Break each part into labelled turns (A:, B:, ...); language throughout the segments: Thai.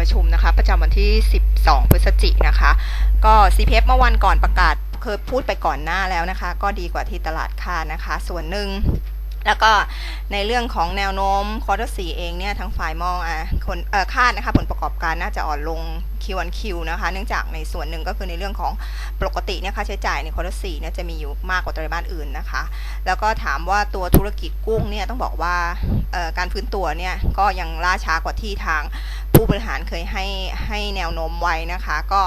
A: ประชุมนะคะ ประจำวันที่ 12 พฤศจิกนะคะ ก็ CPF เมื่อวันก่อนประกาศเคยพูดไปก่อนหน้าแล้วนะคะ ก็ดีกว่าที่ตลาดคาดนะคะ ส่วนหนึ่ง แล้วก็ในเรื่องของแนวโน้มควอเตอร์สเองเนี่ยทั้งฝ่ายมองอะคนเอ่อคาดนะคะผลประกอบการน่าจะอ่อนลง Q1Q นะคะ เนื่องจากในส่วนหนึ่งก็คือในเรื่องของปกติเนี่ยค่าใช้จ่ายในควอเตอร์สเนี่ยจะมีอยู่มากกว่าไตรมาสอื่นนะคะ แล้วก็ถามว่าตัวธุรกิจกุ้งเนี่ยต้องบอกว่าเอ่อการฟื้นตัวเนี่ยก็ยังล่าช้ากว่าที่ทางผู้บริหารเคยให้ให้แนวโน้มไว้นะคะ ก็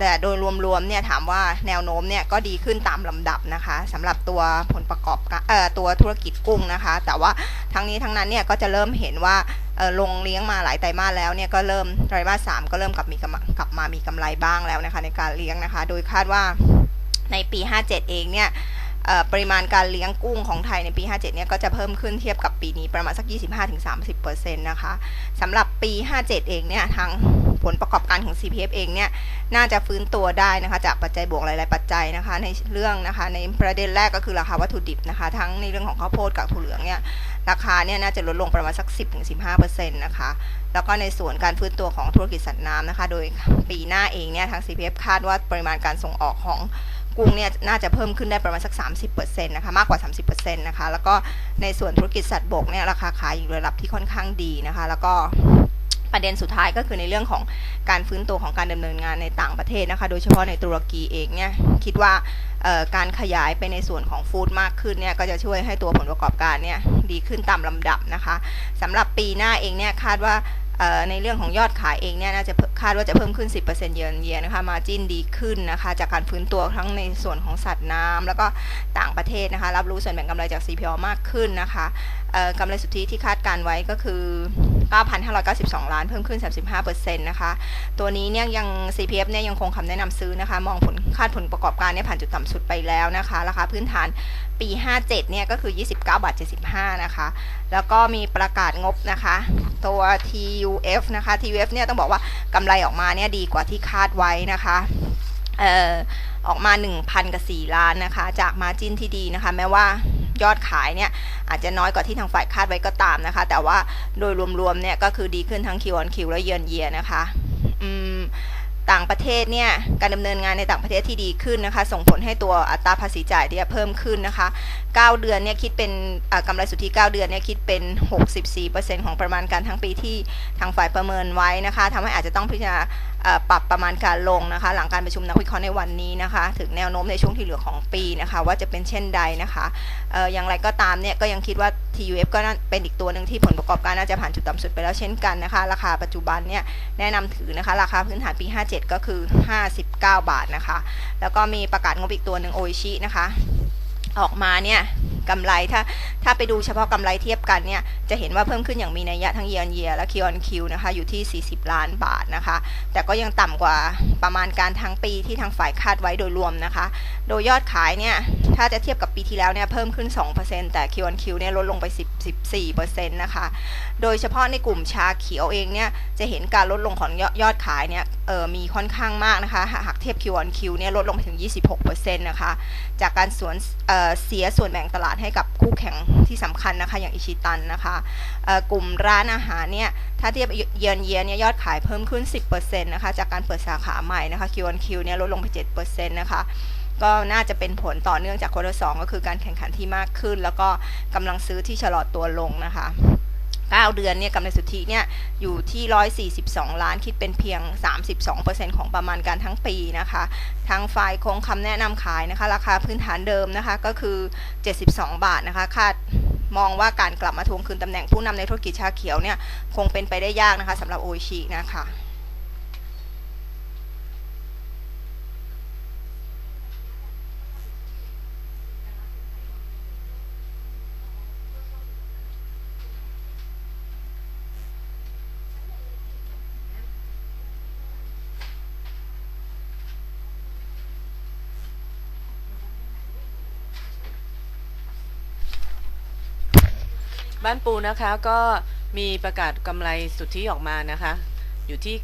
A: แต่โดยรวมๆเนี่ยถามว่าแนวโน้มเนี่ยก็ดีขึ้นตามลำดับนะคะสำหรับตัวผลประกอบเอ่อตัวธุรกิจกุ้งนะคะ แต่ว่าทั้งนี้ทั้งนั้นเนี่ยก็จะเริ่มเห็นว่าลงเลี้ยงมาหลายไตรมาสแล้วเนี่ยก็เริ่มไตรมาสสามก็เริ่มกลับมีกำลับมามีกำไรบ้างแล้วนะคะในการเลี้ยงนะคะ โดยคาดว่าในปี 57 เองเนี่ย ปริมาณการเลี้ยงกุ้งของไทยในปี 57 เนี่ยก็จะเพิ่มขึ้นเทียบกับปีนี้ประมาณสัก 25-30%นะคะสำหรับปี 57 เองเนี่ยทางผลประกอบการของ CPF เองเนี่ยน่าจะฟื้นตัวได้นะคะจากปัจจัยบวกหลาย ๆ ปัจจัยนะคะในเรื่องนะคะในประเด็นแรกก็คือราคาวัตถุดิบนะคะทั้งในเรื่องของข้าวโพดกับถั่วเหลืองเนี่ยราคาเนี่ยน่าจะลดลงประมาณสัก 10-15%นะคะแล้วก็ในส่วนการฟื้นตัวของธุรกิจสัตว์น้ำนะคะ โดยปีหน้าเองเนี่ยทาง CPF คาดว่าปริมาณการส่งออกของ กุ้งเนี่ยน่าจะเพิ่มขึ้นได้ประมาณสัก 30%นะคะมากกว่า 30%นะคะแล้วก็ในส่วนธุรกิจสัตว์บกเนี่ยราคาขายอยู่ระดับที่ค่อนข้างดีนะคะ แล้วก็ประเด็นสุดท้ายก็คือในเรื่องของการฟื้นตัวของการดำเนินงานในต่างประเทศนะคะ โดยเฉพาะในตุรกีเองเนี่ยคิดว่าการขยายไปในส่วนของฟู้ดมากขึ้นเนี่ยก็จะช่วยให้ตัวผลประกอบการเนี่ยดีขึ้นตามลำดับนะคะสำหรับปีหน้าเองเนี่ยคาดว่า ในเรื่องของยอดขายเองเนี่ยน่าจะคาดว่าจะเพิ่มขึ้น 10%เยือนเยียนะคะ มาจินดีขึ้นนะคะ จากการฟื้นตัวทั้งในส่วนของสัตว์น้ำแล้วก็ต่างประเทศนะคะ รับรู้ส่วนแบ่งกำไรจาก CPO มากขึ้นนะคะกำไรสุทธิที่คาดการไว้ก็คือ 9,592 ล้าน เพิ่มขึ้น 35%นะคะ ตัวนี้เนี่ยยัง CPF เนี่ยยังคงคำแนะนำซื้อนะคะ มองผลคาดผลประกอบการเนี่ยผ่านจุดต่ำสุดไปแล้วนะคะ ราคาพื้นฐานปี 57 เนี่ยก็คือ 29 บาท 75 นะคะ แล้วก็มีประกาศงบนะคะ ตัว TUF นะคะ TUF เนี่ยต้องบอกว่ากำไรออกมาเนี่ยดีกว่าที่คาดไว้นะคะเออออกมา 1,000 กับ 4 ล้านนะคะ จากมาจินที่ดีนะคะ แม้ว่า ยอดขายเนี่ยอาจจะน้อยกว่าที่ทางฝ่ายคาดไว้ก็ตามนะคะ แต่ว่าโดยรวมๆเนี่ยก็คือดีขึ้นทั้ง Q on Q และ Year on Year นะคะต่างประเทศเนี่ยการดำเนินงานในต่างประเทศที่ดีขึ้นนะคะ ส่งผลให้ตัวอัตราภาษีจ่ายที่เพิ่มขึ้นนะคะ 9 เดือนเนี่ยคิดเป็นอ่ากำไรสุทธิ 9 เดือนเนี่ยคิดเป็น 64%ของประมาณการทั้งปีที่ทางฝ่ายประเมินไว้นะคะทำให้อาจจะต้องพิจารณา ปรับประมาณการลงนะคะ หลังการประชุมนักวิเคราะห์ในวันนี้นะคะ ถึงแนวโน้มในช่วงที่เหลือของปีนะคะ ว่าจะเป็นเช่นใดนะคะออย่างไรก็ตามเนี่ยก็ยังคิดว่า TUF ก็เป็นอีกตัวหนึ่งที่ผลประกอบการน่าจะผ่านจุดต่ำสุดไปแล้วเช่นกันนะคะ ราคาปัจจุบันเนี่ยแนะนำถือนะคะ ราคาพื้นฐานปี 57 ก็คือ 59 บาทนะคะ แล้วก็มีประกาศงบอีกตัวหนึ่งโอชินะคะ ออกมาเนี่ยกำไรถ้าถ้าไปดูเฉพาะกำไรเทียบกันเนี่ยจะเห็นว่าเพิ่มขึ้นอย่างมีนัยยะทั้ง year on year และ Q on Q นะคะอยู่ที่ 40 ล้านบาทนะคะ แต่ก็ยังต่ำกว่าประมาณการทั้งปีที่ทางฝ่ายคาดไว้โดยรวมนะคะ โดยยอดขายเนี่ยถ้าจะเทียบกับปีที่แล้วเนี่ยเพิ่มขึ้น 2%แต่ Q on Q เนี่ยลดลงไป 10 14%นะคะ โดยเฉพาะในกลุ่มชาเขียวเองเนี่ยจะเห็นการลดลงของยอดขายเนี่ยมีค่อนข้างมากนะคะ หากเทียบ Q on Q เนี่ยลดลงไปถึง 26%นะคะ จากการสวนเเสียส่วนแบ่งตลาดให้กับคู่แข่งที่สำคัญนะคะ อย่างอิชิตันนะคะกลุ่มร้านอาหารเนี่ย ถ้าเทียบเยือนเยียเนี่ยยอดขายเพิ่มขึ้น 10%นะคะ จากการเปิดสาขาใหม่นะคะ Q on Q เนี่ยลดลงไป 7%นะคะก็น่าจะเป็นผลต่อเนื่องจากควอเตอร์สองก็คือการแข่งขันที่มากขึ้น แล้วก็กำลังซื้อที่ชะลอตัวลงนะคะ 9 เดือนเนี่ยกำไรสุทธิเนี่ยอยู่ที่ 142 ล้านคิดเป็นเพียง 32%ของประมาณการทั้งปีนะคะ ทางฝ่ายคงคำแนะนำขายนะคะ ราคาพื้นฐานเดิมนะคะก็คือ 72 บาทนะคะคาดมองว่าการกลับมาทวงคืนตำแหน่งผู้นำในธุรกิจชาเขียวเนี่ยคงเป็นไปได้ยากนะคะสำหรับโอชินะคะ
B: บ้านปูนะคะก็มีประกาศกำไรสุทธิออกมานะคะ อยู่ที่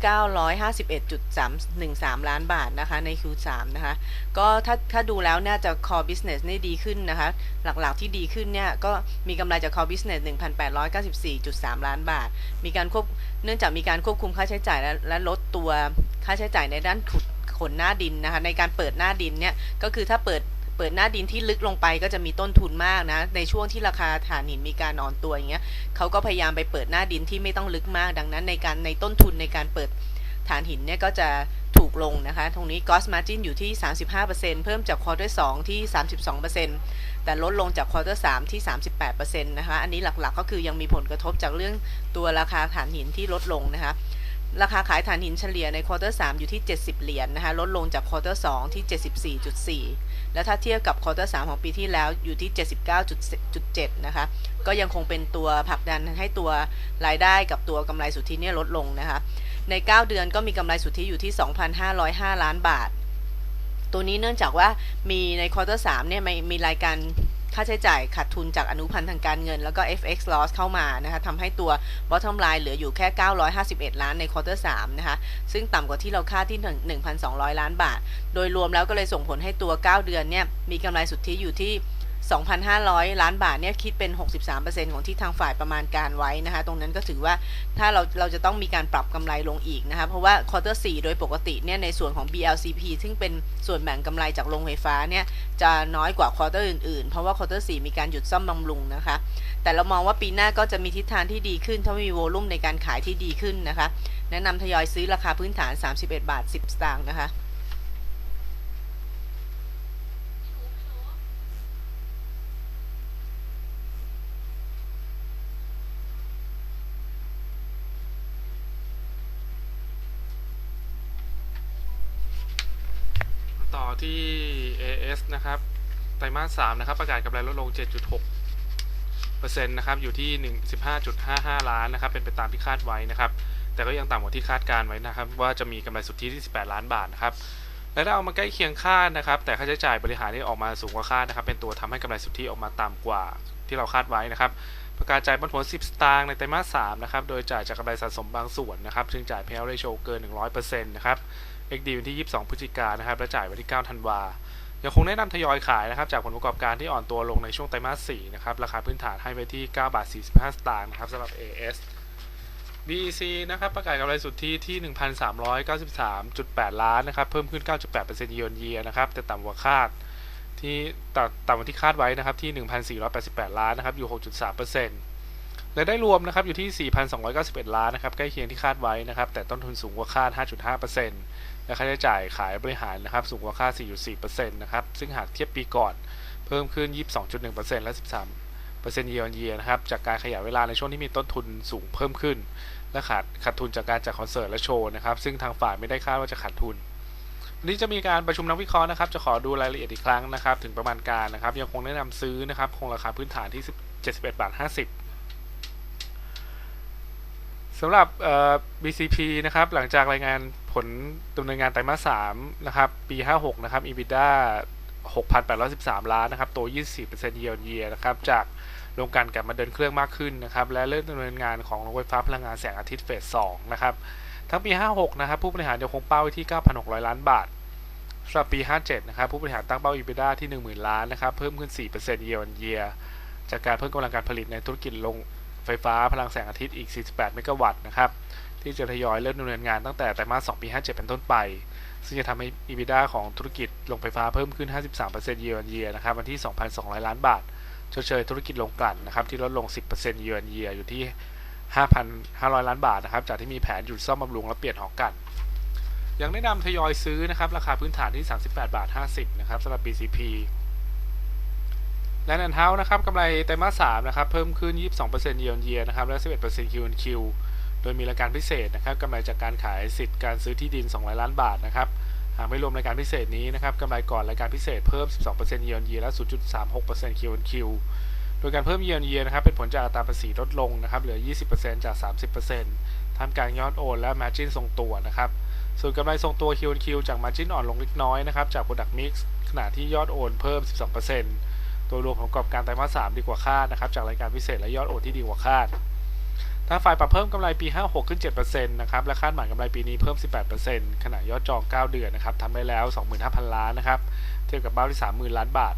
B: 951.313 ล้านบาทนะคะใน Q3 นะคะ ก็ถ้าถ้าดูแล้วเนี่ยจะ core business นี่ดีขึ้นนะคะ หลักๆที่ดีขึ้นเนี่ย ก็มีกำไรจาก core business 1,894.3 ล้านบาท มีการควบเนื่องจากมีการควบคุมค่าใช้จ่ายและและลดตัวค่าใช้จ่ายในด้านขุดขนหน้าดินนะคะ ในการเปิดหน้าดินเนี่ย ก็คือถ้าเปิด เปิดหน้าดินที่ลึกลงไปก็จะมีต้นทุนมากนะ ในช่วงที่ราคาถ่านหินมีการอ่อนตัวอย่างเงี้ยเขาก็พยายามไปเปิดหน้าดินที่ไม่ต้องลึกมาก ดังนั้นในการในต้นทุนในการเปิดถ่านหินเนี่ยก็จะถูกลงนะคะ ตรงนี้ gross margin อยู่ที่ 35%เพิ่มจาก quarter 2ที่ 32%แต่ลดลงจาก quarter 3ที่ 38%นะคะ อันนี้หลักๆก็คือยังมีผลกระทบจากเรื่องตัวราคาถ่านหินที่ลดลงนะคะ ราคาขายถ่านหินเฉลี่ยในควอเตอร์3อยู่ที่ 70 เหรียญนนะคะ ลดลงจากควอเตอร์2ที่ 74.4 แล้วถ้าเทียบกับควอเตอร์สของปีที่แล้วอยู่ที่ 79.7 นะคะ ก็ยังคงเป็นตัวผลักดันให้ตัวรายได้กับตัวกำไรสุทธิเนี่ยลดลงนะคะ ใน 9 เดือนก็มีกำไรสุทธิอยู่ที่ 2,505 ล้านบาท ตัวนี้เนื่องจากว่ามีในควอเตอร์สเนี่ยมีมีรายการ ค่าใช้จ่ายขาดทุนจากอนุพันธ์ทางการเงิน แล้วก็ FX loss เข้ามานะคะทำให้ตัว bottom line เหลืออยู่แค่ 951 ล้านในควอเตอร์3นะคะ ซึ่งต่ำกว่าที่เราคาดที่ 1,200 ล้านบาท โดยรวมแล้วก็เลยส่งผลให้ตัว 9 เดือนเนี่ยมีกำไรสุทธิอยู่ที่ 2,500 ล้านบาทเนี่ยคิดเป็น 63%ของที่ทางฝ่ายประมาณการไว้นะคะตรงนั้นก็ถือว่าถ้าเราเราจะต้องมีการปรับกำไรลงอีกนะคะเพราะว่าควอเตอร์4โดยปกติเนี่ยในส่วนของ BLCP ซึ่งเป็นส่วนแบ่งกำไรจากโรงไฟฟ้าเนี่ยจะน้อยกว่าควอเตอร์อื่นๆ เพราะว่าควอเตอร์4มีการหยุดซ่อมบำรุงนะคะแต่เรามองว่าปีหน้าก็จะมีทิศทางที่ดีขึ้นถ้ามีโวลุ่มในการขายที่ดีขึ้นนะคะแนะนำทยอยซื้อราคาพื้นฐาน 31 บาท 10 สตางค์นะคะ
C: ต่อที่ AS นะครับ ไตรมาส3นะครับ ประกาศกำไรลดลง 7.6เปอร์เซ็นต์นะครับ อยู่ที่ 15.55 ล้านนะครับ เป็นไปตามที่คาดไว้นะครับ แต่ก็ยังต่ำกว่าที่คาดการไว้นะครับ ว่าจะมีกำไรสุทธิที่ 18 ล้านบาทนะครับและได้เอามาใกล้เคียงคาดนะครับ แต่ค่าใช้จ่ายบริหารนี่ออกมาสูงกว่าคาดนะครับ เป็นตัวทำให้กำไรสุทธิออกมาต่ำกว่าที่เราคาดไว้นะครับ ประกาศจ่ายปันผล 10 สตางค์ในไตรมาส 3 นะครับ โดยจ่ายจากกำไรสะสมบางส่วนนะครับ ซึ่งจ่าย payout ratio เกิน 100%นะครับ XD วันที่ 22 พฤศจิกายนนะครับ และจ่ายวันที่ 9 ธันวาคม ยังคงแนะนำทยอยขายนะครับจากผลประกอบการที่อ่อนตัวลงในช่วงไตรมาส4นะครับราคาพื้นฐานให้ไว้ที่ 9 บาท 45 สตางค์นะครับสำหรับ AS BEC นะครับประกาศกำไรสุทธิที่ 1,393.8 ล้านนะครับเพิ่มขึ้น 9.8% year on year นะครับแต่ต่ำกว่าคาดที่ต่ำต่ำกว่าที่คาดไว้นะครับที่ 1,488 ล้านนะครับอยู่ 6.3%และได้รวมนะครับอยู่ที่ 4,291 ล้านนะครับใกล้เคียงที่คาดไว้นะครับแต่ต้นทุนสูงกว่าคาด 5.5% และค่าใช้จ่ายขายบริหารนะครับสูงกว่าค่า 4.4%นะครับซึ่งหากเทียบปีก่อนเพิ่มขึ้น 22.1%และ 13% year on year นะครับจากการขยายเวลาในช่วงที่มีต้นทุนสูงเพิ่มขึ้น และขาดขาดทุนจากการจัดคอนเสิร์ตและโชว์นะครับซึ่งทางฝ่ายไม่ได้คาดว่าจะขาดทุนวันนี้จะมีการประชุมนักวิเคราะห์นะครับ จะขอดูรายละเอียดอีกครั้งนะครับ ถึงประมาณการนะครับ ยังคงแนะนำซื้อนะครับ คงราคาพื้นฐานที่ 71บาท50สำหรับ BCP นะครับ หลังจากรายงาน ผลดำเนินงานไตรมาส3นะครับ ปี 56 นะครับ EBITDA 6,813 ล้านนะครับ โต 24% year on year นะครับ จากโรงกลั่นกลับมาเดินเครื่องมากขึ้นนะครับ และเริ่มดำเนินงานของโรงไฟฟ้าพลังงานแสงอาทิตย์เฟส 2 นะครับ ทั้งปี 56 นะครับ ผู้บริหารยังคงเป้าไว้ที่ 9,600 ล้านบาทสำหรับปี 57 นะครับ ผู้บริหารตั้งเป้า EBITDA ที่ 10,000 ล้านนะครับ เพิ่มขึ้น4% year on year จากการเพิ่มกำลังการผลิตในธุรกิจโรงไฟฟ้าพลังแสงอาทิตย์อีก 48 เมกะวัตต์นะครับ ที่จะทยอยเริ่มดำเนินงานตั้งแต่ไตรมาส 2 ปี 57 เป็นต้นไป ซึ่งจะทำให้ EBITDA ของธุรกิจโรงไฟฟ้าเพิ่มขึ้น 53% year on year นะครับวันที่ 2,200 ล้านบาทชดเชยธุรกิจโรงกลั่นนะครับที่ลดลง 10% year on year อยู่ที่ 5,500 ล้านบาทนะครับจากที่มีแผนหยุดซ่อมบำรุงและเปลี่ยนหอกันยังแนะนำทยอยซื้อนะครับราคาพื้นฐานที่ 38 บาท 50 นะครับสำหรับ BCP และนันเท้านะครับกำไรไตรมาส3นะครับเพิ่มขึ้น 22% year on year นะครับและ 11% Q on Q โดยมีรายการพิเศษนะครับกำไรจากการขายสิทธิ์การซื้อที่ดิน 200 ล้านบาทนะครับหากไม่รวมรายการพิเศษนี้นะครับกำไรก่อนรายการพิเศษเพิ่ม 12% year on year และ0.36% Q on Q โดยการเพิ่ม year on year นะครับเป็นผลจากอัตราภาษีลดลงนะครับเหลือ 20%จาก 30%ทำการยอดโอนและ margin ทรงตัวนะครับส่วนกำไรทรงตัว Q on Q จาก margin อ่อนลงเล็กน้อยนะครับจาก product mix ขณะที่ยอดโอนเพิ่ม 12%โดยรวมผลประกอบการไตรมาส 3 ดีกว่าคาดนะครับจากรายการพิเศษและยอดโอนที่ดีกว่าคาด ทาฝ่ายปรับเพิ่มกำไรปี 56 ขึ้น 7%นะครับและคาดหมายกำไรปีนี้เพิ่ม 18%ขณะยอดจอง 9 เดือนนะครับทำได้แล้ว 25,000 ล้านนะครับเทียบกับเป้าที่ 30,000 ล้านบาท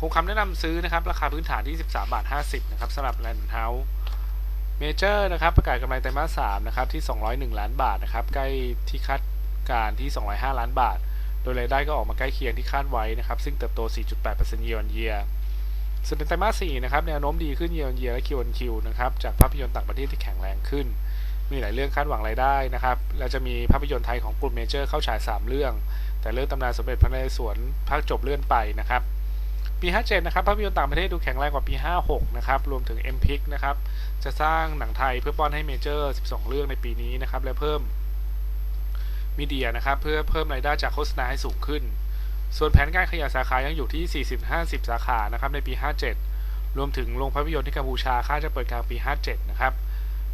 C: คงคำแนะนำซื้อนะครับราคาพื้นฐานที่ 13 บาท 50 นะครับสำหรับแลนด์เฮาส์เมเจอร์นะครับประกาศกำไรไตรมาส 3 นะครับที่ 201 ล้านบาทนะครับใกล้ที่คาดการที่ 205 ล้านบาท โดยรายได้ก็ออกมาใกล้เคียงที่คาดไว้นะครับซึ่งเติบโต 4.8% year on year ส่วนในไตรมาส4นะครับแนวโน้มดีขึ้น year on year และ Q on Q นะครับจากภาพยนตร์ต่างประเทศที่แข็งแรงขึ้น มีหลายเรื่องคาดหวังรายได้นะครับและจะมีภาพยนตร์ไทยของกลุ่มเมเจอร์เข้าฉาย 3 เรื่อง แต่เรื่องตำนานสมเด็จพระนเรศวรภาคจบเลื่อนไปนะครับปี57นะครับภาพยนตร์ต่างประเทศดูแข็งแรงกว่าปี 56นะครับรวมถึง m p i c นะครับจะสร้างหนังไทยเพื่อป้อนให้เมเจอร์ 12 เรื่องในปีนี้นะครับและเพิ่มมีเดียนะครับเพื่อเพิ่มรายได้จากโฆษณาให้สูงขึ้น ส่วนแผนการขยายสาขายังอยู่ที่ 40-50 สาขานะครับในปี 57 รวมถึงโรงภาพยนตร์ที่กัมพูชาคาดจะเปิดกลางปี 57 นะครับ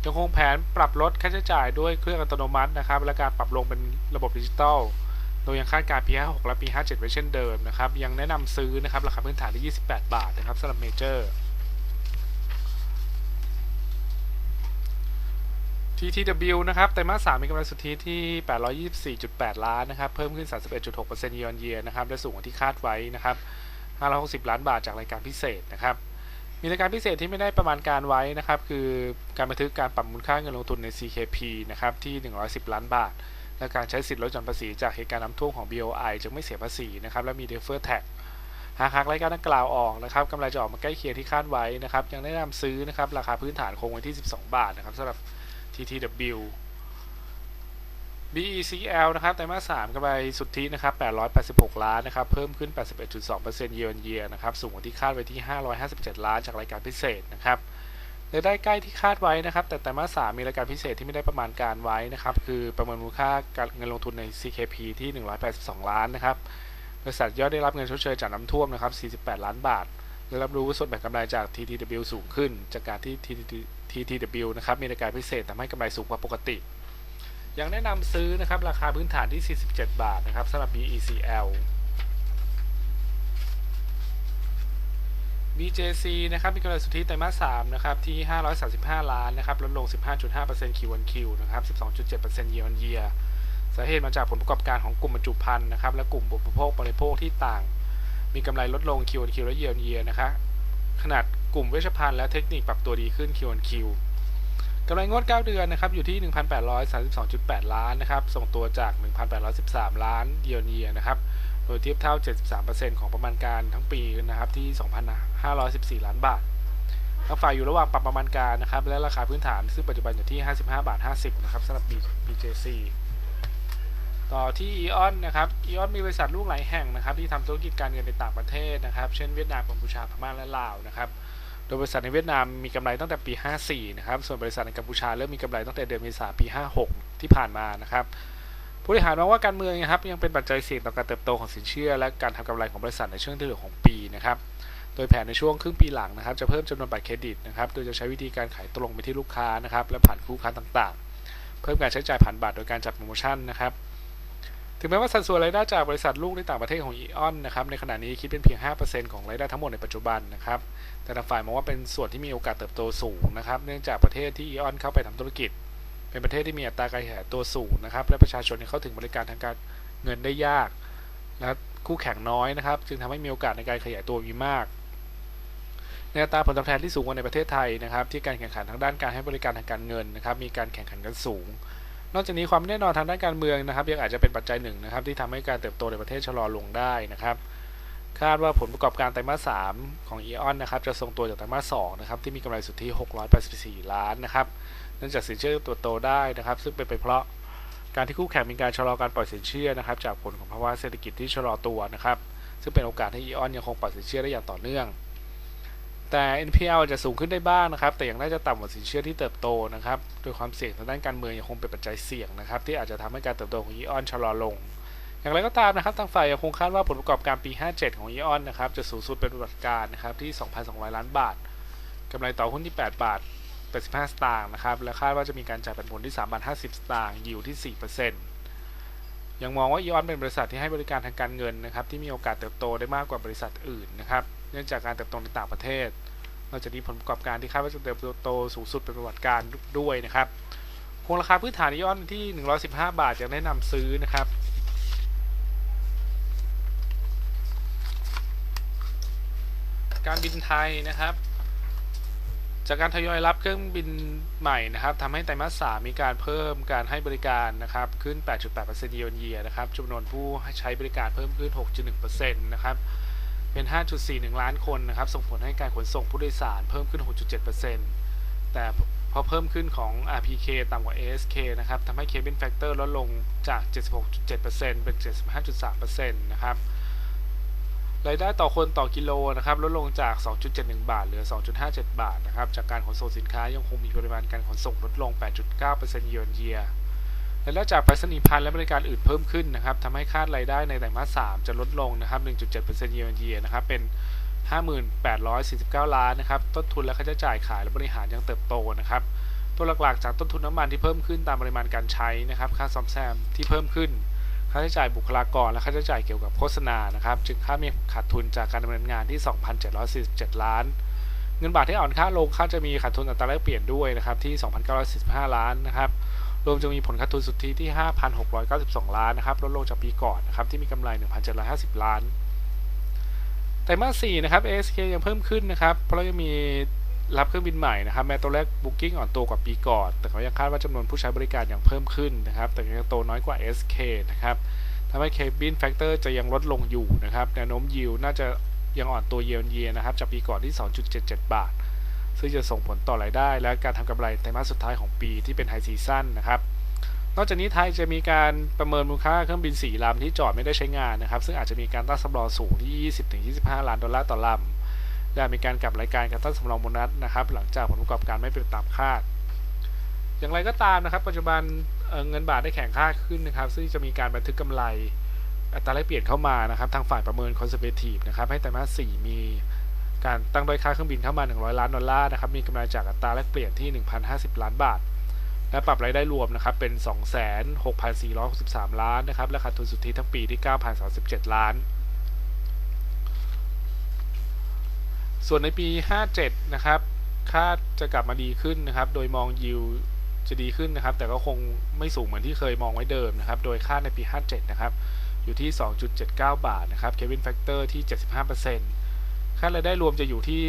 C: ยังคงแผนปรับลดค่าใช้จ่ายด้วยเครื่องอัตโนมัตินะครับและการปรับลงเป็นระบบดิจิตอลโดยยังคาดการปี 56 และปี 57 ไว้เช่นเดิมนะครับยังแนะนำซื้อนะครับราคาพื้นฐานที่ 28 บาทนะครับสำหรับเมเจอร์ TTW นะครับไตรมาส3มีกำไรสุทธิที่ 824.8 ล้านนะครับ เพิ่มขึ้น 31.6% year on year นะครับ และสูงกว่าที่คาดไว้นะครับ 560 ล้านบาทจากรายการพิเศษนะครับ มีรายการพิเศษที่ไม่ได้ประมาณการไว้นะครับ คือการบันทึกการปรับมูลค่าเงินลงทุนใน CKP นะครับที่ 110 ล้านบาท และการใช้สิทธิ์ลดหย่อนภาษีจากเหตุการณ์น้ำท่วมของ BOI จึงไม่เสียภาษีนะครับ และมี defer tax หากหักรายการดังกล่าวออกนะครับกำไรจะออกมาใกล้เคียงที่คาดไว้นะครับ ยังแนะนำซื้อนะครับ ราคาพื้นฐานคงไว้ที่ 12 บาทนะครับสำหรับ TTW BECL นะครับไตรมาส3กำไรสุทธินะครับ 886 ล้านนะครับ เพิ่มขึ้น 81.2% year on year นะครับ สูงกว่าที่คาดไว้ที่ 557 ล้านจากรายการพิเศษนะครับรายได้ใกล้ที่คาดไว้นะครับ แต่ไตรมาส3มีรายการพิเศษที่ไม่ได้ประมาณการไว้นะครับ คือประเมินมูลค่าการเงินลงทุนใน CKP ที่ 182 ล้านนะครับ บริษัทยอดได้รับเงินชดเชยจากน้ำท่วมนะครับ 48 ล้านบาทและรับรู้ส่วนแบ่งกำไรจาก TTW สูงขึ้น จากการที่ TTW นะครับมีรายการพิเศษทำให้กำไรสูงกว่าปกติ ยังแนะนำซื้อนะครับราคาพื้นฐานที่ 47 บาทนะครับสำหรับ BECL BJC นะครับมีกำไรสุทธิไตรมาส3นะครับที่ 535 ล้านนะครับลดลง 15.5% Q on Q นะครับ 12.7% year on year สาเหตุมาจากผลประกอบการของกลุ่มบรรจุภัณฑ์นะครับและกลุ่มอุปโภคบริโภคที่ต่าง มีกำไรลดลง Q on Q และ year on year นะครับ ขนาดกลุ่มเวชภัณฑ์และเทคนิคปรับตัวดีขึ้น Q on Q กำไรงวด 9 เดือนนะครับอยู่ที่ 1,832.8 ล้านนะครับส่งตัวจาก 1,813 ล้าน year on year นะครับโดยเทียบเท่า 73%ของประมาณการทั้งปีนะครับที่ 2,514 ล้านบาททางฝ่ายอยู่ระหว่างปรับประมาณการนะครับและราคาพื้นฐานซึ่งปัจจุบันอยู่ที่ 55 บาท 50 นะครับสำหรับ BJC ต่อที่ EON นนะครับ EON มีบริษัทลูกหลายแห่งนะครับ ที่ทำธุรกิจการเงินในต่างประเทศนะครับ เช่นเวียดนามกัมพูชาพม่าและลาวนะครับโดยบริษัทในเวียดนามมีกำไรตั้งแต่ปี 54 นะครับ ส่วนบริษัทในกัมพูชาเริ่มมีกำไรตั้งแต่เดือนเมษาปี 56 ที่ผ่านมานะครับผู้บริหารมองว่าการเมืองนะครับยังเป็นปัจจัยเสี่ยงต่อการเติบโตของสินเชื่อ และการทำกำไรของบริษัทในช่วงที่เหลือของปีนะครับโดยแผนในช่วงครึ่งปีหลังนะครับ จะเพิ่มจำนวนบัตรเครดิตนะครับ โดยจะใช้วิธีการขายตรงไปที่ลูกค้านะครับ และผ่านคู่ค้าต่างๆ เพิ่มการใช้จ่ายผ่านบัตรโดยการจัดโปรโมชั่นนะครับ ถึงแม้ว่าสัดส่วนรายได้จากบริษัทลูกในต่างประเทศของ EON นนะครับในขณะนี้คิดเป็นเพียง 5%ของรายได้ทั้งหมดในปัจจุบันนะครับแต่ทางฝ่ายมองว่าเป็นส่วนที่มีโอกาสเติบโตสูงนะครับเนื่องจากประเทศที่ EON เข้าไปทำธุรกิจ เป็นประเทศที่มีอัตราการขยายตัวสูงนะครับและประชาชนเข้าถึงบริการทางการเงินได้ยาก และคู่แข่งน้อยนะครับ จึงทำให้มีโอกาสในการขยายตัวมีมากในอัตราผลตอบแทนที่สูงกว่าในประเทศไทยนะครับที่การแข่งขันทางด้านการให้บริการทางการเงินนะครับมีการแข่งขันกันสูง นอกจากนี้ความแน่นอนทางด้านการเมืองนะครับ ยังอาจจะเป็นปัจจัยหนึ่งนะครับ ที่ทำให้การเติบโตในประเทศชะลอลงได้นะครับ คาดว่าผลประกอบการไตรมาส 3 ของ EON นนะครับ จะทรงตัวจากไตรมาส 2 นะครับ ที่มีกำไรสุทธิ 684 ล้านนะครับเนื่องจากสินเชื่อตัวโตได้นะครับ ซึ่งเป็นไปเพราะการที่คู่แข่งมีการชะลอการปล่อยสินเชื่อนะครับ จากผลของภาวะเศรษฐกิจที่ชะลอตัวนะครับ ซึ่งเป็นโอกาสให้ EON ยังคงปล่อยสินเชื่อได้อย่างต่อเนื่อง แต่ NPL จะสูงขึ้นได้บ้างนะครับ แต่ยังน่าจะต่ำกว่าสินเชื่อที่เติบโตนะครับ โดยความเสี่ยงทางด้านการเมืองยังคงเป็นปัจจัยเสี่ยงนะครับ ที่อาจจะทำให้การเติบโตของ EON ชะลอลง อย่างไรก็ตามนะครับ ทางฝ่ายยังคงคาดว่าผลประกอบการปี 57 ของ EON นนะครับ จะสูงสุดเป็นประวัติการนะครับที่ 2,200 ล้านบาทกำไรต่อหุ้นที่ 8 บาท 85 สตางค์นะครับ และคาดว่าจะมีการจ่ายปันผลที่ 3 บาท 50 สตางค์ยิวที่ 4%ยังมองว่า EON เป็นบริษัทที่ให้บริการทางการเงินนะครับที่มีโอกาสเติบโตได้มากกว่าบริษัทอื่นนะครับ เนื่องจากการเติบโตในต่างประเทศ นอกจากนี้ผลประกอบการที่คาดว่าจะเติบโตสูงสุดเป็นประวัติการด้วยนะครับคงราคาพื้นฐานย่อนที่ 115 บาทยังแนะนำซื้อนะครับการบินไทยนะครับ จากการทยอยรับเครื่องบินใหม่นะครับทำให้ไตรมาสสามีการเพิ่มการให้บริการนะครับ ขึ้น 8.8%เยียร์เยียนะครับจำนวนผู้ให้ใช้บริการเพิ่มขึ้น 6.1%นะครับ เป็น 5.41 ล้านคนนะครับ ส่งผลให้การขนส่งผู้โดยสารเพิ่มขึ้น 6.7%แต่พอเพิ่มขึ้นของ RPK ต่ำกว่า ASK นะครับทำให้ Cabin Factor ลดลงจาก 76.7%เป็น 75.3%นะครับ รายได้ต่อคนต่อกิโลนะครับ ลดลงจาก 2.71 บาท เหลือ 2.57 บาทนะครับ จากการขนส่งสินค้ายังคงมีปริมาณการขนส่งลดลง 8.9%เยือนเยียรายได้จากไปรษณีย์พันและบริการอื่นเพิ่มขึ้นนะครับทำให้คาดรายได้ในไตรมาส 3 จะลดลงนะครับ 1.7%เยือนเยียนะครับเป็น 58,49 ล้านนะครับ ต้นทุนและค่าใช้จ่ายขายและบริหารยังเติบโตนะครับ ตัวหลักๆ จากต้นทุนน้ำมันที่เพิ่มขึ้นตามปริมาณการใช้นะครับ ค่าซ่อมแซมที่เพิ่มขึ้น ค่าใช้จ่ายบุคลากร และค่าใช้จ่ายเกี่ยวกับโฆษณานะครับ จึงค่ามีขาดทุนจากการดำเนินงานที่ 2,747 ล้าน เงินบาทที่อ่อนค่าลงค่าจะมีขาดทุนอัตราแลกเปลี่ยนด้วยนะครับที่ 2,945 ล้านนะครับ รวมจะมีผลขาดทุนสุทธิที่ 5,692 ล้านนะครับ ลดลงจากปีก่อนนะครับ ที่มีกำไร 1,750 ล้าน ไตรมาส4นะครับ ASK ยังเพิ่มขึ้นนะครับ เพราะยังมีรับเครื่องบินใหม่นะครับ แม้ตัวเลข Booking อ่อนตัวกว่าปีก่อน แต่เขายังคาดว่าจำนวนผู้ใช้บริการยังเพิ่มขึ้นนะครับ แต่ยังโตน้อยกว่า SK นะครับทำให้ Cabin Factor จะยังลดลงอยู่นะครับ แนวโน้มยิวน่าจะยังอ่อนตัวเยียร์เยียนะครับ จากปีก่อนที่ 2.77 บาท ซึ่งจะส่งผลต่อรายได้ และการทำกำไรไตรมาสสุดท้ายของปีที่เป็นไฮซีซั่นนะครับนอกจากนี้ไทยจะมีการประเมินมูลค่าเครื่องบิน 4 ลำที่จอดไม่ได้ใช้งานนะครับ ซึ่งอาจจะมีการตั้งสำรองสูงที่ 20-25 ล้านดอลลาร์ต่อลำและมีการกลับรายการการตั้งสำรองโบนัสนะครับ หลังจากผลประกอบการไม่เป็นตามคาด อย่างไรก็ตามนะครับ ปัจจุบันเเงินบาทได้แข็งค่าขึ้นนะครับ ซึ่งจะมีการบันทึกกำไร อัตราแลกเปลี่ยนเข้ามานะครับ ทางฝ่ายประเมินคอนเซอร์เวทีฟนะครับ ให้ไตรมาส 4 มี การตั้งโดยค่าเครื่องบินเข้ามา 100 ล้านดอลลาร์นะครับ มีกำไรจากอัตราแลกเปลี่ยนที่ 1,050 ล้านบาท และปรับรายได้รวมนะครับ เป็น 26,463 ล้านนะครับ และขาดทุนสุทธิทั้งปีที่ 9,037 ล้าน ส่วนในปี 57 นะครับ คาดจะกลับมาดีขึ้นนะครับ โดยมองยิวจะดีขึ้นนะครับ แต่ก็คงไม่สูงเหมือนที่เคยมองไว้เดิมนะครับ โดยคาดในปี 57 นะครับ อยู่ที่ 2.79 บาทนะครับ Cabin Factor ที่ 75% คาดรายได้รวมจะอยู่ที่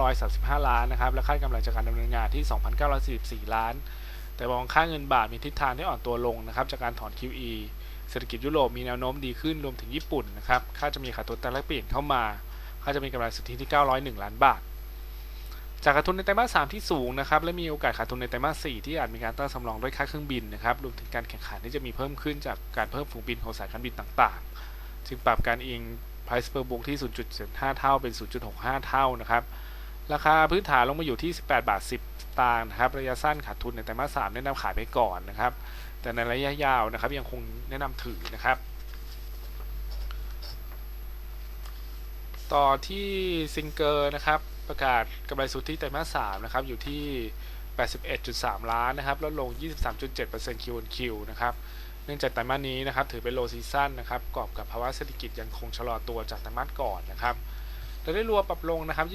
C: 222,535 ล้านนะครับ และคาดกำไรจากการดำเนินงานที่ 2,944 ล้าน แต่มองค่าเงินบาทมีทิศทางที่อ่อนตัวลงนะครับ จากการถอน QE เศรษฐกิจยุโรปมีแนวโน้มดีขึ้นรวมถึงญี่ปุ่นนะครับค่าจะมีขาดทุนแต่ลกเปลี่ยนเข้ามาค่าจะมีกำไรสุทธิที่ 901 ล้านบาท จากขาดทุนในไตรมาส 3 ที่สูงนะครับและมีโอกาสขาดทุนในไตรมาส 4 ที่อาจมีการตั้งสำรองด้วยค่าเครื่องบินนะครับรวมถึงการแข่งขันที่จะมีเพิ่มขึ้นจากการเพิ่มฝูงบินของสายการบินต่างๆ จึงปรับการอิง price per book ที่ 0.75 เท่าเป็น 0.65 เท่านะครับ ราคาพื้นฐานลงมาอยู่ที่ 18 บาท 10 สตางค์นะครับ ระยะสั้นขาดทุนในไตรมาส 3 แนะนำขายไปก่อนนะครับ แต่ในระยะยาวนะครับยังคงแนะนำถือนะครับ ต่อที่ซิงเกอร์นะครับ ประกาศกำไรสุทธิไตรมาส 3 นะครับ อยู่ที่ 81.3 ล้านนะครับ ลดลง 23.7% Q on Q นะครับ เนื่องจากไตรมาสนี้นะครับถือเป็นโลซีซั่นนะครับประกอบกับภาวะเศรษฐกิจยังคงชะลอตัวจากไตรมาสก่อนนะครับรายได้รวมปรับลงนะครับ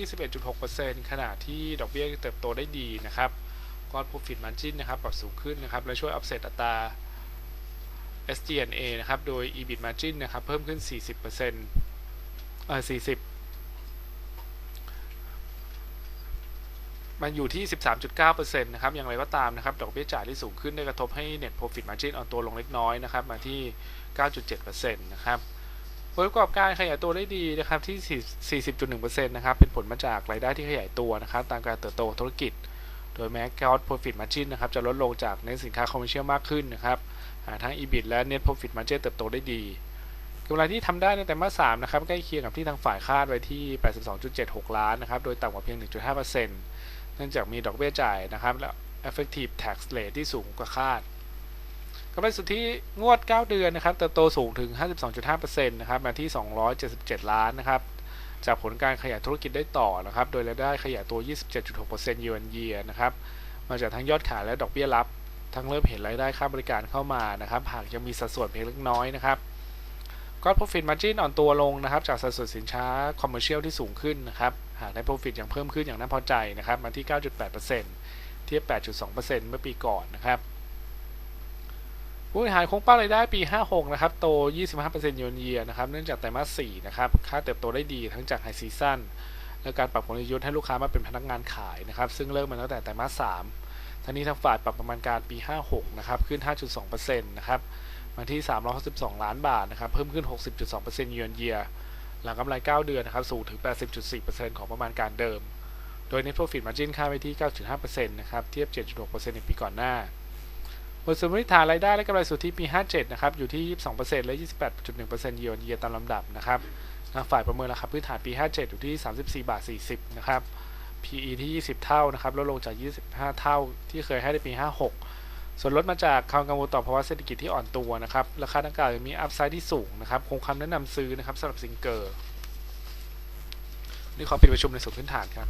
C: 21.6%ขณะที่ดอกเบี้ยเติบโตได้ดีนะครับก้อน profit margin นะครับปรับสูงขึ้นนะครับและช่วย offset อัตรา SG&A นะครับ โดย EBIT margin นะครับ เพิ่มขึ้น 40%เอ่อ40 มันอยู่ที่ 13.9%นะครับ อย่างไรก็ตามนะครับ ดอกเบี้ยจ่ายที่สูงขึ้นได้กระทบให้ net profit margin อ่อนตัวลงเล็กน้อยนะครับ มาที่ 9.7%นะครับผลประกอบการขยายตัวได้ดีนะครับที่ 40.1%นะครับ เป็นผลมาจากรายได้ที่ขยายตัวนะครับ ตามการเติบโตของธุรกิจ โดยแม้ gross profit margin นะครับ จะลดลงจากเน้นสินค้าคอมเมอร์เชียลมากขึ้นนะครับ ทั้ง EBIT และ net profit margin เติบโตได้ดีกำไรที่ทำได้ในแต่มาส3นะครับใกล้เคียงกับที่ทางฝ่ายคาดไว้ที่ 82.76 ล้านนะครับ โดยต่ำกว่าเพียง 1.5%เเนื่องจากมีดอกเบี้ยจ่ายนะครับ และ effective tax rate ที่สูงกว่าคาดกำไรสุทธิงวด 9 เดือนนะครับเติบโตสูงถึง 52.5%นะครับมาที่ 277 ล้านนะครับ จากผลการขยายธุรกิจได้ต่อนะครับ โดยรายได้ขยายตัว 27.6% year on year นะครับ มาจากทั้งยอดขายและดอกเบี้ยรับ ทั้งเริ่มเห็นรายได้ค่าบริการเข้ามานะครับ หากยังมีสัดส่วนเพียงเล็กน้อยนะครับก็ profit margin อ่อนตัวลงนะครับ จากสัดส่วนสินค้า commercial ที่สูงขึ้นนะครับ หากได้ profit ยังเพิ่มขึ้นอย่างน่าพอใจนะครับมาที่ 9.8%เทียบ 8.2%เมื่อปีก่อนนะครับผู้บริหารคงเป้ารายได้ปี 56 นะครับ โต 25%เยนเยียนะครับ เนื่องจากไตรมาส 4 นะครับ ค่าเติบโตได้ดีทั้งจากไฮซีซั่นและการปรับกลยุทธ์ให้ลูกค้ามาเป็นพนักงานขายนะครับ ซึ่งเริ่มมาตั้งแต่ไตรมาส 3 ทั้งนี้ทางฝ่ายปรับประมาณการปี 56 นะครับ ขึ้น 5.2%นะครับ มาที่ 362 ล้านบาทนะครับ เพิ่มขึ้น 60.2%เยนเยีย หลังกำไร 9 เดือนนะครับสูงถึง 80.4%ของประมาณการเดิม โดย net profit margin ค่าไปที่ 9.5%นะครับเทียบ 7.6%ในปีก่อนหน้าบทสรุปฐานรายได้และกำไรสุทธิปี 57 นะครับอยู่ที่ 22%และ 28.1%เยียร์เยียตามลำดับนะครับฝ่ายประเมินราคาพื้นฐานปี 57 อยู่ที่ 34 บาท 40 นะครับ PE ที่ 20 เท่านะครับลดลงจาก 25 เท่าที่เคยให้ในปี 56 ส่วนลดมาจากความกังวลต่อภาวะเศรษฐกิจที่อ่อนตัวนะครับ ราคาดังกล่าวมีอัพไซด์ที่สูงนะครับ คงคำแนะนำซื้อนะครับสำหรับซิงเกอร์นี่ขอปิดประชุมในส่วนพื้นฐานครับ